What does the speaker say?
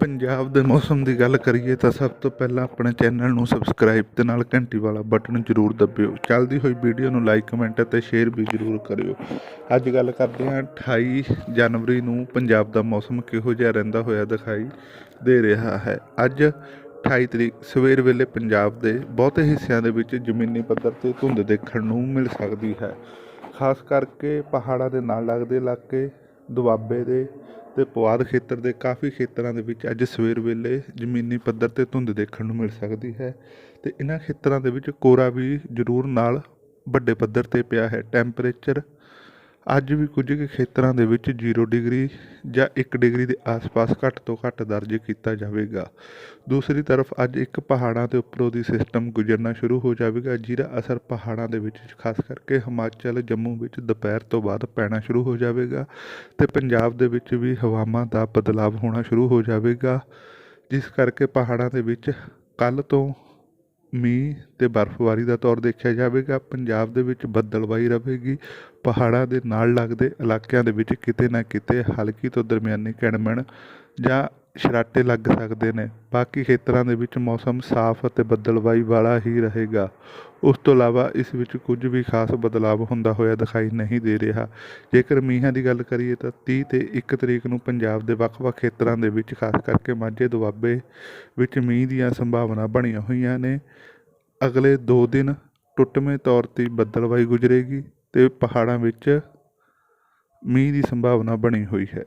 ਪੰਜਾਬ ਦੇ ਮੌਸਮ ਦੀ ਗੱਲ ਕਰੀਏ ਤਾਂ ਸਭ ਤੋਂ ਪਹਿਲਾਂ ਆਪਣੇ ਚੈਨਲ ਨੂੰ ਸਬਸਕ੍ਰਾਈਬ ਤੇ ਨਾਲ ਘੰਟੀ ਵਾਲਾ ਬਟਨ ਜ਼ਰੂਰ ਦਬਿਓ। ਚੱਲਦੀ ਹੋਈ ਵੀਡੀਓ ਨੂੰ ਲਾਈਕ, ਕਮੈਂਟ ਅਤੇ ਸ਼ੇਅਰ ਵੀ ਜ਼ਰੂਰ ਕਰਿਓ। ਅੱਜ ਗੱਲ ਕਰਦੇ ਹਾਂ 28 ਜਨਵਰੀ ਨੂੰ ਪੰਜਾਬ ਦਾ ਮੌਸਮ ਕਿਹੋ ਜਿਹਾ ਰਹਿੰਦਾ ਹੋਇਆ ਦਿਖਾਈ ਦੇ ਰਿਹਾ ਹੈ। ਅੱਜ 28 ਤਰੀਕ ਸਵੇਰ ਵੇਲੇ ਪੰਜਾਬ ਦੇ ਬਹੁਤੇ ਹਿੱਸਿਆਂ ਦੇ ਵਿੱਚ ਜ਼ਮੀਨੀ ਪੱਧਰ ਤੇ ਧੁੰਦ ਦੇਖਣ ਨੂੰ ਮਿਲ ਸਕਦੀ ਹੈ। ਖਾਸ ਕਰਕੇ ਪਹਾੜਾਂ ਦੇ ਨਾਲ ਲੱਗਦੇ ਇਲਾਕੇ ਦੁਆਬੇ ਦੇ ਤੇ ਪੁਆਧ ਖੇਤਰ ਦੇ ਕਾਫੀ ਖੇਤਰਾਂ ਦੇ ਵਿੱਚ ਅੱਜ ਸਵੇਰ ਵੇਲੇ ਜ਼ਮੀਨੀ ਪੱਧਰ ਤੇ ਧੁੰਦ ਦੇਖਣ ਨੂੰ ਮਿਲ ਸਕਦੀ ਹੈ ਤੇ ਇਹਨਾਂ ਖੇਤਰਾਂ ਦੇ ਵਿੱਚ ਕੋਰਾ ਵੀ ਜ਼ਰੂਰ ਨਾਲ ਵੱਡੇ ਪੱਧਰ ਤੇ ਪਿਆ ਹੈ। ਟੈਂਪਰੇਚਰ ਅੱਜ ਵੀ ਕੁਝ ਕੁ ਖੇਤਰਾਂ ਦੇ ਵਿੱਚ 0 ਡਿਗਰੀ ਜਾਂ 1 ਡਿਗਰੀ ਦੇ ਆਸ-ਪਾਸ ਘੱਟ ਤੋਂ ਘੱਟ ਦਰਜ ਕੀਤਾ ਜਾਵੇਗਾ। ਦੂਸਰੀ ਤਰਫ ਅੱਜ ਇੱਕ ਪਹਾੜਾਂ ਦੇ ਉੱਪਰੋਂ ਦੀ ਸਿਸਟਮ ਗੁਜ਼ਰਨਾ ਸ਼ੁਰੂ ਹੋ ਜਾਵੇਗਾ, ਜਿਹਦਾ ਅਸਰ ਪਹਾੜਾਂ ਦੇ ਵਿੱਚ, ਖਾਸ ਕਰਕੇ ਹਿਮਾਚਲ, ਜੰਮੂ ਵਿੱਚ ਦੁਪਹਿਰ ਤੋਂ ਬਾਅਦ ਪੈਣਾ ਸ਼ੁਰੂ ਹੋ ਜਾਵੇਗਾ ਤੇ ਪੰਜਾਬ ਦੇ ਵਿੱਚ ਵੀ ਹਵਾਵਾਂ ਦਾ ਬਦਲਾਅ ਹੋਣਾ ਸ਼ੁਰੂ ਹੋ ਜਾਵੇਗਾ। ਜਿਸ ਕਰਕੇ ਪਹਾੜਾਂ ਦੇ ਵਿੱਚ ਕੱਲ ਤੋਂ ਮੀਂਹ ਤੇ ਬਰਫ਼ਬਾਰੀ ਦਾ ਤੌਰ ਦੇਖਿਆ ਜਾਵੇਗਾ, ਪੰਜਾਬ ਦੇ ਵਿੱਚ ਬੱਦਲਵਾਈ ਰਹੇਗੀ, ਪਹਾੜਾਂ ਦੇ ਨਾਲ ਲੱਗਦੇ ਇਲਾਕਿਆਂ ਦੇ ਵਿੱਚ ਕਿਤੇ ਨਾ ਕਿਤੇ ਹਲਕੀ ਤੋਂ ਦਰਮਿਆਨੀ ਕਿਣਮਣ ਜਾਂ ਛਰਾਟੇ ਲੱਗ ਸਕਦੇ ਨੇ। ਬਾਕੀ ਖੇਤਰਾਂ ਦੇ ਵਿੱਚ ਮੌਸਮ ਸਾਫ਼ ਅਤੇ ਬੱਦਲਵਾਈ ਵਾਲਾ ਹੀ ਰਹੇਗਾ। ਉਸ ਤੋਂ ਇਲਾਵਾ ਇਸ ਵਿੱਚ ਕੁਝ ਵੀ ਖਾਸ ਬਦਲਾਅ ਹੁੰਦਾ ਹੋਇਆ ਦਿਖਾਈ ਨਹੀਂ ਦੇ ਰਿਹਾ। ਜੇਕਰ ਮੀਂਹਾਂ ਦੀ ਗੱਲ ਕਰੀਏ ਤਾਂ 30 ਤੇ 1 ਤਰੀਕ ਨੂੰ ਪੰਜਾਬ ਦੇ ਵੱਖ-ਵੱਖ ਖੇਤਰਾਂ ਦੇ ਵਿੱਚ, ਖਾਸ ਕਰਕੇ ਮਾਝੇ, ਦੁਆਬੇ ਵਿੱਚ ਮੀਂਹ ਦੀਆਂ ਸੰਭਾਵਨਾ ਬਣੀਆਂ ਹੋਈਆਂ ਨੇ। ਅਗਲੇ 2 ਦਿਨ ਟੁੱਟਵੇਂ ਤੌਰ ਤੇ ਬੱਦਲਵਾਈ ਗੁਜ਼ਰੇਗੀ ਤੇ ਪਹਾੜਾਂ ਵਿੱਚ ਮੀਂਹ ਦੀ ਸੰਭਾਵਨਾ ਬਣੀ ਹੋਈ ਹੈ।